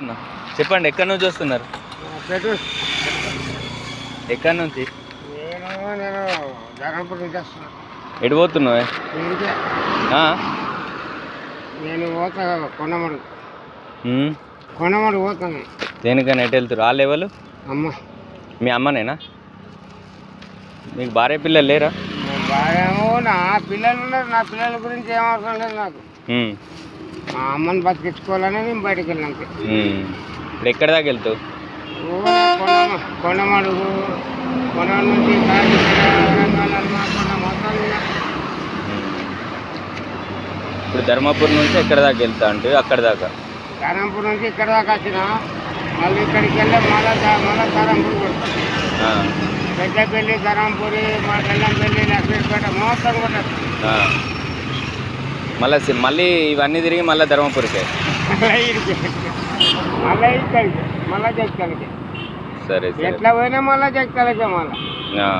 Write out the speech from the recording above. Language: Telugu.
వస్తున్నా చెప్పండి ఎక్కడి నుంచి వస్తున్నారు? ఎక్కడి నుంచి? ఎటు పోతున్నావే? నేను పోతా కొండమడు ఉమ్. కొండమడు పోతాను దేనికైనా ఎటు వెళ్తారు ఆ లెవెల్? అమ్మ మీ అమ్మనేనా? మీకు భార్య పిల్లలు లేరా? నా పిల్లలు ఉన్నారు నా పిల్లల గురించి ఏం అవసరం లేదు నాకు. మా అమ్మని బతికించుకోవాలని నేను బయటకు వెళ్ళాను ఉమ్. ఇప్పుడు ఎక్కడి దాకా వెళ్తావు కొండ కొండమడుగు కొండ నుంచి. ఇప్పుడు ధర్మపురం నుంచి ఎక్కడి దాకా వెళ్తా అంటే అక్కడి దాకా ధర్మపురం నుంచి ఇక్కడ దాకా వచ్చిన మళ్ళీ ఇక్కడికి వెళ్ళి మళ్ళీ మళ్ళీ ధర్మపురి. పెద్దపల్లి ధర్మపురి మా బెల్లంపల్లి లక్ష్మీపేట మొత్తం ఆ. మళ్ళా సి- మళ్ళీ ఇవన్నీ తిరిగి మళ్ళీ ధర్మపురికే. మళ్ళీ ఇక్కడికి మళ్ళీ ఇక్కడికి. మళ్ళీ జక్కలకి సరే సరే. ఎట్లా పోయినా మళ్ళీ జక్కలకే మళ్ళీ. ఆ.